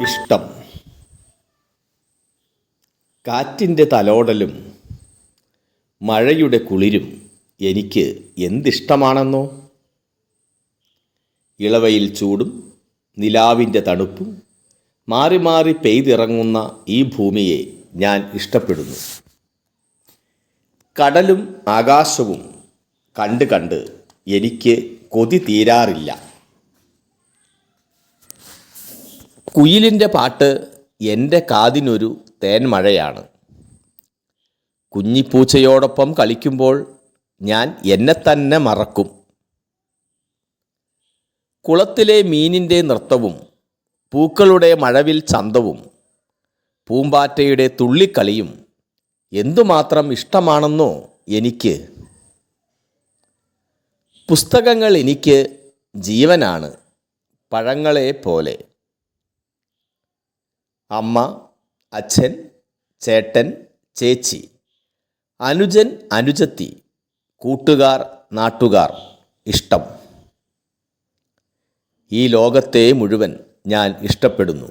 ഇഷ്ടം. കാറ്റിന്റെ തലോടലും മഴയുടെ കുളിരും എനിക്ക് എന്തിഷ്ടമാണെന്നോ? ഇളവയിൽ ചൂടും നിലാവിന്റെ തണുപ്പും മാറി മാറി പെയ്തിറങ്ങുന്ന ഈ ഭൂമിയെ ഞാൻ ഇഷ്ടപ്പെടുന്നു. കടലും ആകാശവും കണ്ട് കണ്ട് എനിക്ക് കൊതി തീരാറില്ല. കുയിലിന്റെ പാട്ട് എന്റെ കാതിനൊരു തേൻമഴയാണ് കുഞ്ഞിപ്പൂച്ചയോടൊപ്പം കളിക്കുമ്പോൾ ഞാൻ എന്നെ തന്നെ മറക്കും. കുളത്തിലെ മീനിന്റെ നൃത്തവും പൂക്കളുടെ മഴവിൽ ചന്തവും പൂമ്പാറ്റയുടെ തുള്ളിക്കളിയും എന്തുമാത്രം ഇഷ്ടമാണെന്നോ എനിക്ക്. പുസ്തകങ്ങൾ എനിക്ക് ജീവനാണ് പഴങ്ങളെ പോലെ. അമ്മ അച്ഛൻ ചേട്ടൻ ചേച്ചി അനുജൻ അനുജത്തി കൂട്ടുകാർ നാട്ടുകാർ ഇഷ്ടം. ഈ ലോകത്തെ മുഴുവൻ ഞാൻ ഇഷ്ടപ്പെടുന്നു.